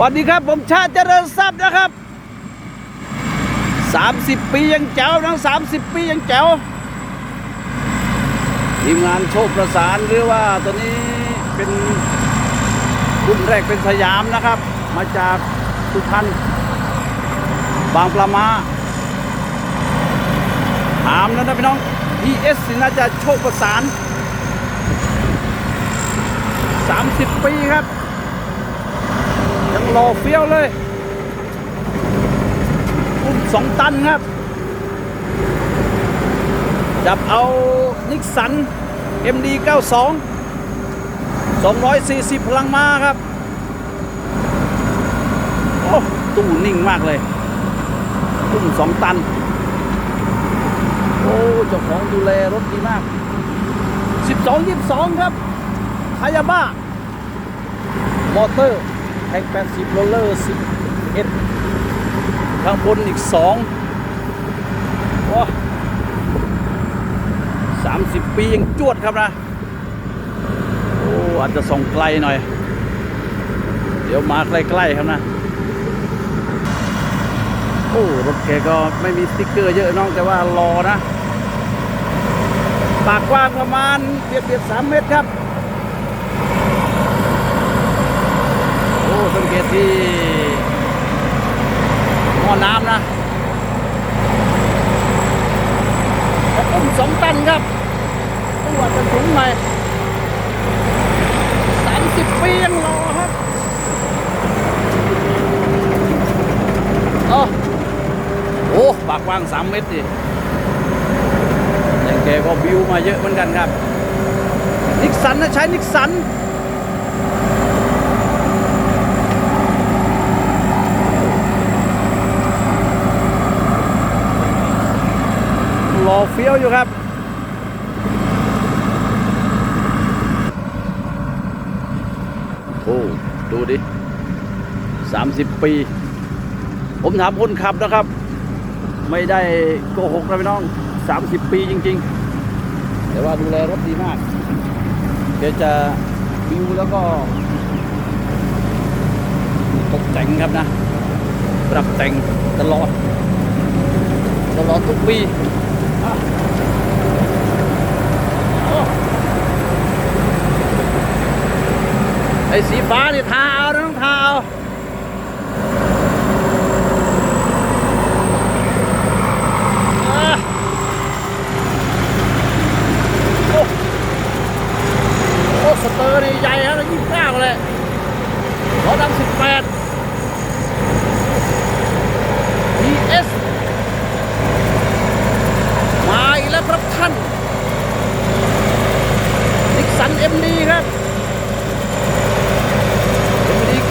วัสดีครับ ผมชาติเจริญทรัพย์นะครับ 30 ปียังแจ๋วทั้ง30 ปียังแจ๋วทีมงานโชคประสานหรือว่าตัวนี้เป็นรุ่นแรกเป็นสยามนะครับ มาจากสุพรรณบางปลามาถามแล้วนะพี่น้อง PS นี่น่าจะโชคประสาน 30 ปีครับ ยังรอเฟี้ยวเลยอุ้มสองตันครับ จับเอานิกสัน MD 92 240 พลังม้าครับ โอ้ตู้นิ่งมากเลยอุ้มสองตัน โอ้เจ้าของดูแลรถดีมาก 12 22 ครับคายาบ้ามอเตอร์ แท็ก80โรลเลอร์11ข้างบนอีก2โอ้30ปียังจวดครับนะ โอ้อาจจะส่องไกลหน่อย เดี๋ยวมาใกล้ๆครับนะ โอ้รถแกก็ไม่มีสติ๊กเกอร์เยอะน้องแต่ว่ารอนะ ปากกว้างประมาณเบียดเบียด3เมตรครับ โอ้ สังเกตที่หม้อน้ำนะแต่อุ้มสองตันครับตัวจะสูงหน่อยสามสิบปียังรอครับโอ้โอ้ปากกว้างสามเมตรดิแต่แกก็บิวมาเยอะเหมือนกันครับนิกสันนะใช้นิกสัน เฟี้ยวอยู่ครับ โอ้ ดูดิ30ปี ผมถามคนขับนะครับ ไม่ได้โกหกนะพี่น้อง30ปีจริง ๆ แต่ว่าดูแลรถดีมากเดี๋ยวจะบิวแล้วก็ตกแต่งครับนะ ปรับแต่งตลอดตลอดทุกปี ไอ้สีฟ้านี่ทาเอาต้องทาเอาอะโอ้โอ้สเตอร์นี่ใหญ่ฮะยี่สิบเก้าเลยร้อยดำสิบแปด DS มาอีกแล้วครับท่านนิกสัน MD ครับ MD 92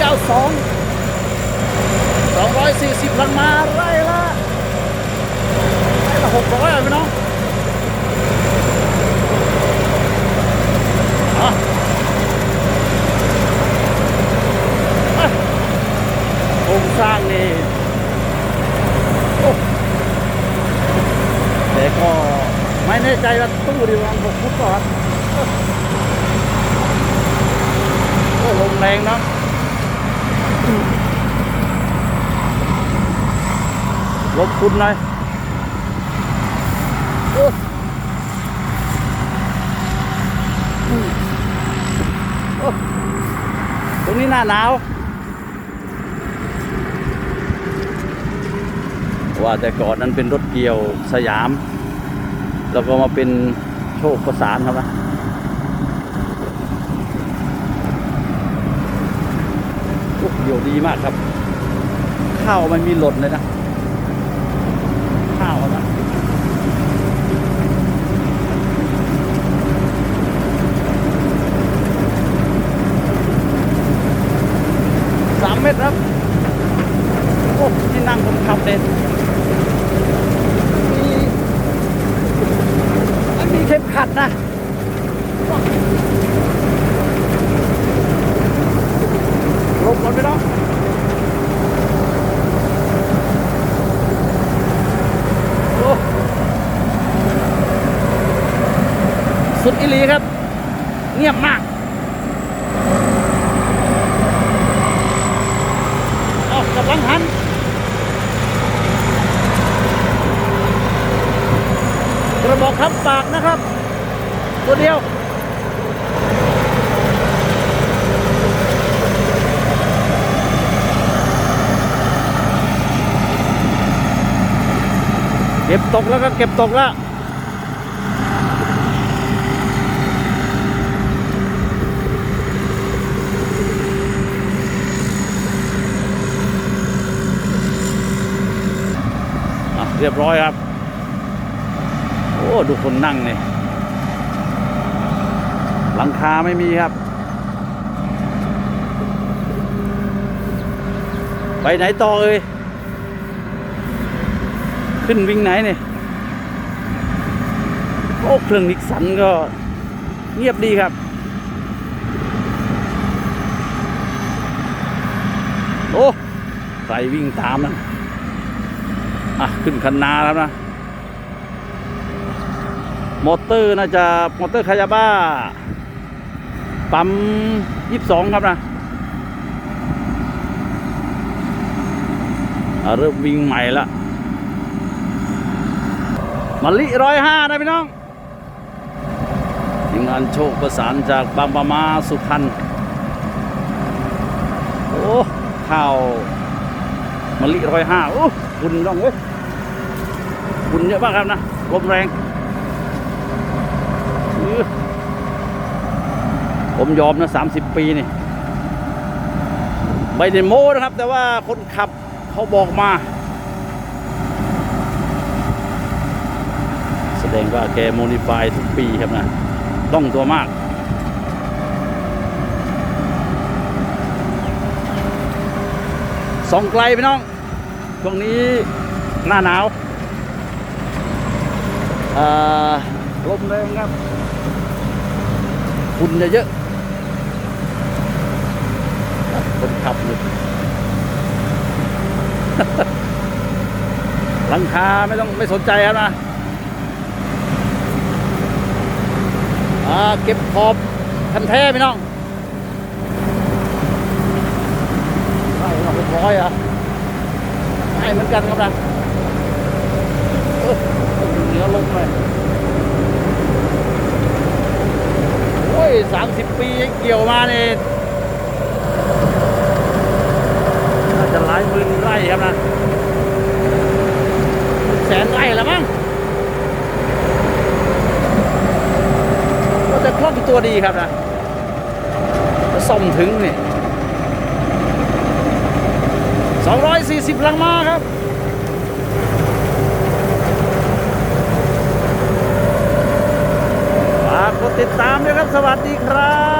240ลังมาไร่ละไร่ละ600อะพี่น้องอะอะโครงสร้างนี่ โอ้แต่ก็ไม่แน่ใจว่าตู้ดีวันหกฟุตก่อนโอ้ลมแร งเนะลบคุณเลยโอ้โอ้ตรงนี้หน้าหนาว ว่าแต่ก่อนนั้นเป็นรถเกี่ยวสยาม แล้วก็มาเป็นโชคประสานครับนะโอ้เกี่ ยวดีมากครับ ข้าวมันมีหล่นเลยนะ ข้าวนะสามเมตรครับ โอ้ที่นั่งคนขับเด่น อิลีครับ เงียบมากออากำลังหันกระบอกคำปากนะครับ ตัวเดียวเก็บตกแล้วก็เก็บตกแล้ว เรียบร้อยครับ โอ้ดูคนนั่งเนี่ยหลังคาไม่มีครับ ไปไหนต่อเอ่ยขึ้นวิ่งไหนเนี่ยโอ้เครื่องนิกสันก็เงียบดีครับ โอ้ใครวิ่งตามนะ อะขึ้นคันนาแล้วนะมอเตอร์น่าจะมอเตอร์คายาบ้า ปั๊มยี่สองครับนะเริ่มวิ่งใหม่ละมาลิร้อยห้านะพี่น้องทีมงานโชคประสานจากบางปะมาสุพรรณโอ้ข้าว ลิร้อยห้าโอ้คุณน้องเว้ยคุณเยอะมากครับนะลมแรงผมยอมนะสามสิบปีนี่ไม่ได้โม้นะครับ แต่ว่าคนขับเขาบอกมา แสดงว่าแกโมดิฟายทุกปีครับนะ ต้องตัวมากสองไกลพี่น้อง ช่วงนี้หน้าหนาวอ่าลมแรงครับฝุ่นเยอะๆคนขับอยู่หลังคาไม่ต้องไม่สนใจครับนะอ่าเก็บขอบคันแท้พี่น้องใช่เราเป็นร้อยอะ ใช่เหมือนกันครับนะเหนือลงเลยโอ้ยสามสิบปีเกี่ยวมาเนี่ยน่าจะหลายหมื่นไร่ครับนะแสนไร่แล้วมั้งก็จะคล่องตัวดีครับนะจะส่งถึงเนี่ย 240ลังมาครับฝากกดติดตามด้วยครับ สวัสดีครับ